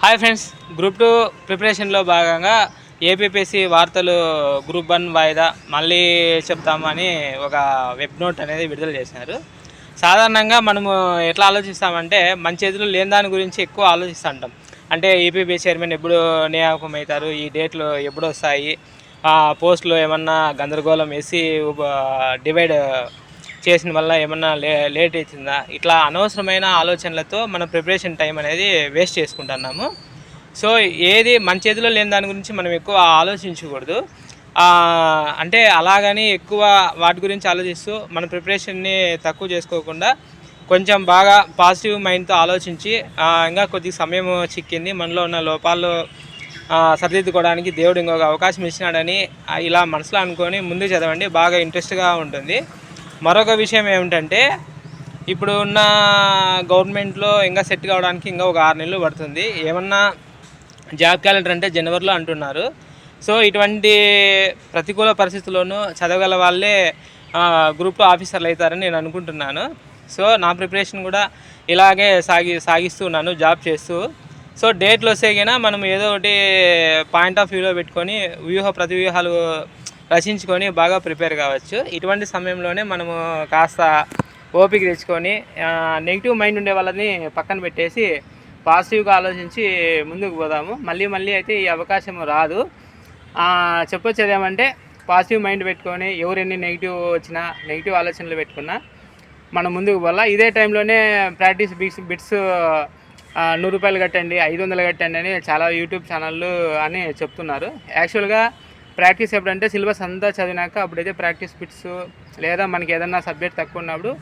Hi friends group two ప్రిపరేషన్లో భాగంగా APPSC వార్తలు గ్రూప్ వన్ వాయిదా మళ్ళీ చెప్తామని ఒక వెబ్ నోట్ అనేది విడుదల చేశారు. సాధారణంగా మనము ఎట్లా ఆలోచిస్తామంటే మన చేతిలో లేని దాని గురించి ఎక్కువ ఆలోచిస్తుంటాం అంటే ఏపీపీ చైర్మన్ ఎప్పుడు నియామకం అవుతారు ఈ డేట్లు ఎప్పుడు వస్తాయి పోస్టులు ఏమన్నా గందరగోళం వేసి డివైడ్ చేసిన వల్ల ఏమన్నా లే లేట్ అవుతుందా? ఇట్లా అనవసరమైన ఆలోచనలతో మన ప్రిపరేషన్ టైం అనేది వేస్ట్ చేసుకుంటున్నాము. సో ఏది మన చేతిలో లేని దాని గురించి మనం ఎక్కువ ఆలోచించకూడదు. అంటే అలాగని ఎక్కువ వాటి గురించి ఆలోచిస్తూ మన ప్రిపరేషన్ని తక్కువ చేసుకోకుండా కొంచెం బాగా పాజిటివ్ మైండ్తో ఆలోచించి ఇంకా కొద్ది సమయం చిక్కింది మనలో ఉన్న లోపాలు సరిదిద్దుకోవడానికి దేవుడు ఇంకొక అవకాశం ఇచ్చినాడని ఇలా మనసులో అనుకొని ముందు చదవండి. బాగా ఇంట్రెస్ట్గా ఉంటుంది. మరొక విషయం ఏమిటంటే ఇప్పుడు ఉన్న గవర్నమెంట్లో ఇంకా సెట్ కావడానికి ఇంకా ఒక ఆరు నెలలు పడుతుంది. ఏమన్నా జాబ్ క్యాలెండర్ అంటే జనవరిలో అంటున్నారు. సో ఇటువంటి ప్రతికూల పరిస్థితుల్లోనూ చదవగల వాళ్ళే గ్రూప్ ఆఫీసర్లు అవుతారని నేను అనుకుంటున్నాను. సో నా ప్రిపరేషన్ కూడా ఇలాగే సాగి సాగిస్తున్నాను జాబ్ చేస్తూ. సో డేట్లు వస్తే మనం ఏదో ఒకటి పాయింట్ ఆఫ్ వ్యూలో పెట్టుకొని వ్యూహ ప్రతివ్యూహాలు రచించుకొని బాగా ప్రిపేర్ కావచ్చు. ఇటువంటి సమయంలోనే మనము కాస్త ఓపిక తెచ్చుకొని నెగిటివ్ మైండ్ ఉండే వాళ్ళని పక్కన పెట్టేసి పాజిటివ్గా ఆలోచించి ముందుకు పోదాము. మళ్ళీ మళ్ళీ అయితే ఈ అవకాశం రాదు. ఆ, చెప్పొచ్చేది ఏమంటే పాజిటివ్ మైండ్ పెట్టుకొని ఎవరు ఎన్ని నెగిటివ్ వచ్చినా నెగిటివ్ ఆలోచనలు పెట్టుకున్నా మనం ముందుకు పోలా ఇదే టైంలోనే ప్రాక్టీస్ బిట్స్ బిట్స్ నూరు రూపాయలు కట్టండి ఐదు వందలు కట్టండి అని చాలా యూట్యూబ్ ఛానళ్ళు అని చెప్తున్నారు. యాక్చువల్గా ప్రాక్టీస్ ఎప్పుడంటే సిలబస్ అంతా చదివినాక అప్పుడైతే ప్రాక్టీస్ బిట్స్ లేదా మనకి ఏదన్నా సబ్జెక్ట్ తక్కువ ఉన్నప్పుడు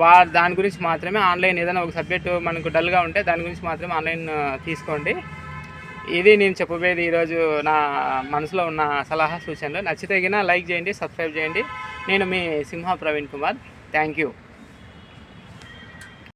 వా దాని గురించి మాత్రమే ఆన్లైన్ ఏదైనా ఒక సబ్జెక్ట్ మనకు డల్గా ఉంటే దాని గురించి మాత్రమే ఆన్లైన్ తీసుకోండి. ఇది నేను చెప్పబోయేది ఈరోజు నా మనసులో ఉన్న సలహా సూచనలు. నచ్చితేగిన లైక్ చేయండి సబ్స్క్రైబ్ చేయండి. నేను మీ సింహ ప్రవీణ్ కుమార్. Thank you.